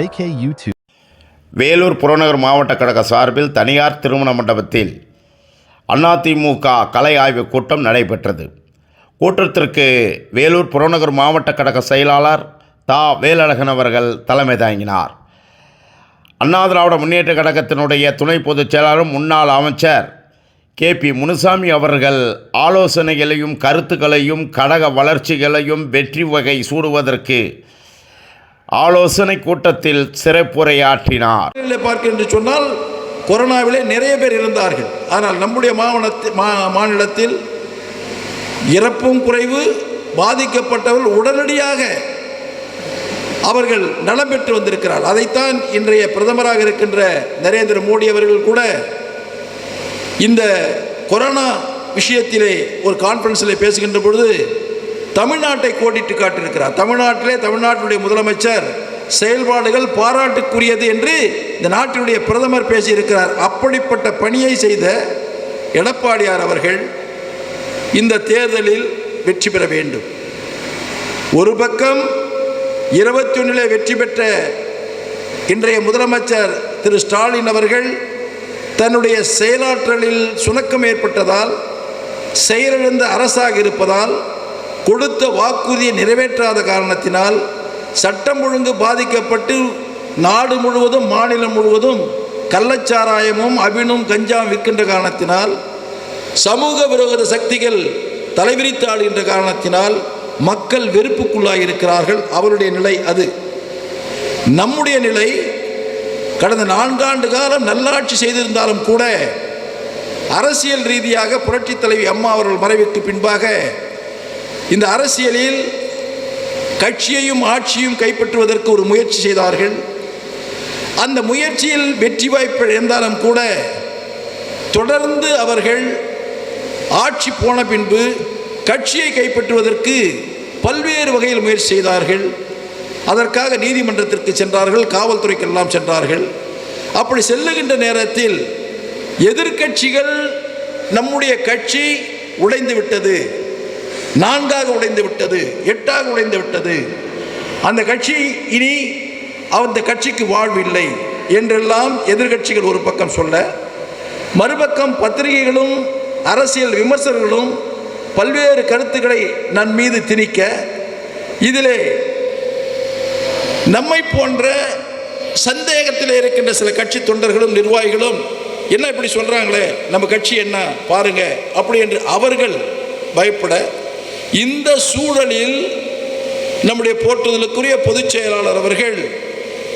JK YouTube. Vellore புறநகர் மாவட்ட கழக சார்பில் தனியார் திருமண மண்டபத்தில் அதிமுக கலை ஆய்வுக் கூட்டம் நடைபெற்றது. கூட்டத்திற்கு வேலூர் புறநகர் மாவட்ட கழக செயலாளர் தா. வேலழகன் அவர்கள் தலைமை தாங்கினார். அண்ணா திராவிட முன்னேற்ற கழகத்தினுடைய துணை பொதுச் செயலாளரும் முன்னாள் அமைச்சர் கே. பி. முனுசாமி அவர்கள் ஆலோசனைகளையும் கருத்துக்களையும் கழக வளர்ச்சிகளையும் வெற்றி வகை சூடுவதற்கு ஆலோசனை கூட்டத்தில் சிறப்புரையாற்றினார். மாநிலத்தில் பார்க்க என்று சொன்னால் கொரோனாவிலே நிறைய பேர் இருந்தார்கள் ஆனால் நம்முடைய மாவட்டத்தில் மா மாநிலத்தில் இறப்பும் குறைவு பாதிக்கப்பட்டவர்கள் உடனடியாக அவர்கள் நலம் பெற்று வந்திருக்கிறார் அதைத்தான் இன்றைய பிரதமராக இருக்கின்ற நரேந்திர மோடி அவர்கள் கூட இந்த கொரோனா விஷயத்திலே ஒரு கான்ஃபரன்ஸில் பேசுகின்ற பொழுது தமிழ்நாட்டை கோடிட்டு காட்டியிருக்கிறார். தமிழ்நாட்டிலே தமிழ்நாட்டினுடைய முதலமைச்சர் செயல்பாடுகள் பாராட்டுக்குரியது என்று இந்த நாட்டினுடைய பிரதமர் பேசியிருக்கிறார். அப்படிப்பட்ட பணியை செய்த எடப்பாடியார் அவர்கள் இந்த தேர்தலில் வெற்றி பெற வேண்டும். ஒரு பக்கம் இருபத்தி ஒன்றிலே வெற்றி பெற்ற இன்றைய முதலமைச்சர் திரு ஸ்டாலின் அவர்கள் தன்னுடைய செயலாற்றலில் சுணக்கம் ஏற்பட்டதால் செயலிழந்த அரசாக இருப்பதால் கொடுத்த வாக்குறுதியை நிறைவேற்றாத காரணத்தினால் சட்டம் ஒழுங்கு பாதிக்கப்பட்டு நாடு முழுவதும் மாநிலம் முழுவதும் கள்ளச்சாராயமும் அபினும் கஞ்சாம் விற்கின்ற காரணத்தினால் சமூக விரோத சக்திகள் தலைவிரித்து ஆளுகின்ற காரணத்தினால் மக்கள் வெறுப்புக்குள்ளாக இருக்கிறார்கள். அவருடைய நிலை அது. நம்முடைய நிலை கடந்த நான்காண்டு காலம் நல்லாட்சி செய்திருந்தாலும் கூட அரசியல் ரீதியாக புரட்சித் தலைவி அம்மா அவர்கள் மறைவிற்கு பின்பாக இந்த அரசியலில் கட்சியையும் ஆட்சியும் கைப்பற்றுவதற்கு ஒரு முயற்சி செய்தார்கள். அந்த முயற்சியில் வெற்றி வாய்ப்பு இழந்தாலும் கூட தொடர்ந்து அவர்கள் ஆட்சி போன பின்பு கட்சியை கைப்பற்றுவதற்கு பல்வேறு வகையில் முயற்சி செய்தார்கள். அதற்காக நீதிமன்றத்திற்கு சென்றார்கள் காவல்துறைக்கெல்லாம் சென்றார்கள். அப்படி செல்லுகின்ற நேரத்தில் எதிர்க்கட்சிகள் நம்முடைய கட்சி உடைந்து விட்டது. நான்காக உடைந்து விட்டது எட்டாக உடைந்து விட்டது. அந்த கட்சி இனி அந்த கட்சிக்கு வாழ்வில்லை என்றெல்லாம் எதிர்க்கட்சிகள் ஒரு பக்கம் சொல்ல மறுபக்கம் பத்திரிகைகளும் அரசியல் விமர்சகர்களும் பல்வேறு கருத்துக்களை நன் மீது திணிக்க இதிலே நம்மை போன்ற சந்தேகத்தில் இருக்கின்ற சில கட்சி தொண்டர்களும் நிர்வாகிகளும் என்ன இப்படி சொல்கிறாங்களே நம்ம கட்சி என்ன பாருங்க அப்படி என்று அவர்கள் பயப்பட இந்த சூழலில் நம்முடைய போற்றுதலுக்குரிய பொதுச் செயலாளர் அவர்கள்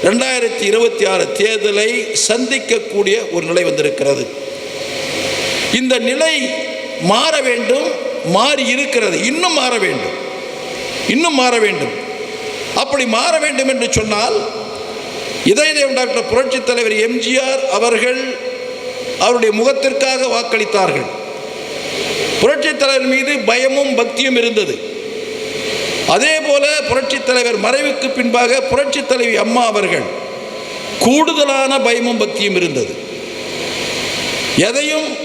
ரெண்டாயிரத்தி இருபத்தி ஆறு தேர்தலை சந்திக்கக்கூடிய ஒரு நிலை வந்திருக்கிறது. இந்த நிலை மாற வேண்டும் மாறி இருக்கிறது. இன்னும் மாற வேண்டும். இன்னும் மாற வேண்டும். அப்படி மாற வேண்டும் என்று சொன்னால் இதயதேவ் டாக்டர் புரட்சித் தலைவர் எம்ஜிஆர் அவர்கள் அவருடைய முகத்திற்காக வாக்களித்தார்கள். புரட்சித் தலைவர் மீது பயமும் பக்தியும் இருந்தது. அதே போல புரட்சித் தலைவர் மறைவுக்கு பின்பாக புரட்சித் தலைவி அம்மா அவர்கள் கூடுதலான பயமும் பக்தியும் இருந்தது. எதையும்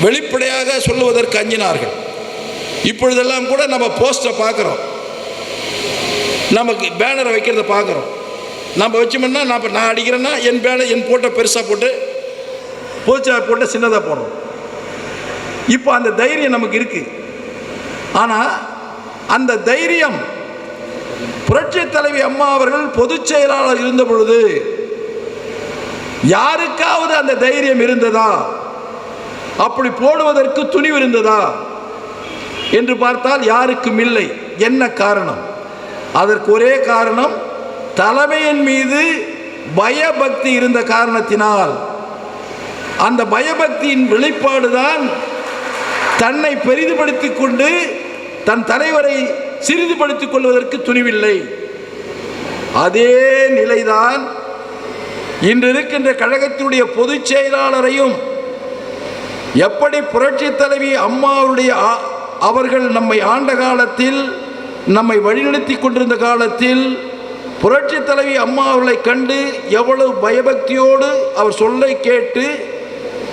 வெளிப்படையாக சொல்லுவதற்கு அஞ்சினார்கள். இப்பொழுதெல்லாம் கூட நம்ம போஸ்டரை பார்க்குறோம். நமக்கு பேனரை வைக்கிறத பார்க்குறோம். நம்ம வச்சோம்னா நான் நான் அடிக்கிறேன்னா என் பேனர் என் போட்டோ பெருசாக போட்டு போச்சா போட்டு சின்னதாக போடுறோம். இப்போ அந்த தைரியம் நமக்கு இருக்கு. ஆனால் அந்த தைரியம் புரட்சி தலைவி அம்மா அவர்கள் பொதுச் செயலாளர் இருந்த பொழுது யாருக்காவது அந்த தைரியம் இருந்ததா? அப்படி போடுவதற்கு துணிவு இருந்ததா? என்று பார்த்தால் யாருக்கும் இல்லை. என்ன காரணம்? அதற்கு ஒரே காரணம் தலைமையின் மீது பயபக்தி இருந்த காரணத்தினால். அந்த பயபக்தியின் வெளிப்பாடுதான் தன்னை பெரிதுபடுத்திக் கொண்டு தன் தலைவரை சிறிதுபடுத்திக் கொள்வதற்கு துணிவில்லை. அதே நிலைதான் இன்று இருக்கின்ற கழகத்தினுடைய பொதுச் செயலாளரையும் எப்படி புரட்சி தலைவி அம்மாவுடைய அவர்கள் நம்மை ஆண்ட காலத்தில் நம்மை வழிநடத்தி கொண்டிருந்த காலத்தில் புரட்சி தலைவி அம்மா அவர்களை கண்டு எவ்வளவு பயபக்தியோடு அவர் சொல்லை கேட்டு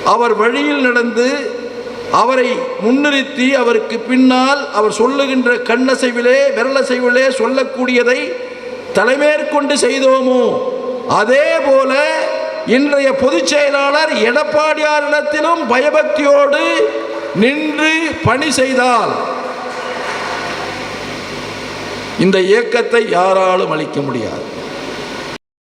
அவர் வழியில் நடந்து அவரை முன்னிறுத்தி அவருக்கு பின்னால் அவர் சொல்லுகின்ற கண்ணசைவிலே விரலசைவிலே சொல்லக்கூடியதை தலைமேற்கொண்டு செய்தோமோ? அதே போல இன்றைய பொதுச் செயலாளர் எடப்பாடியாரிடத்திலும் பயபக்தியோடு நின்று பணி செய்தால் இந்த இயக்கத்தை யாராலும் அளிக்க முடியாது.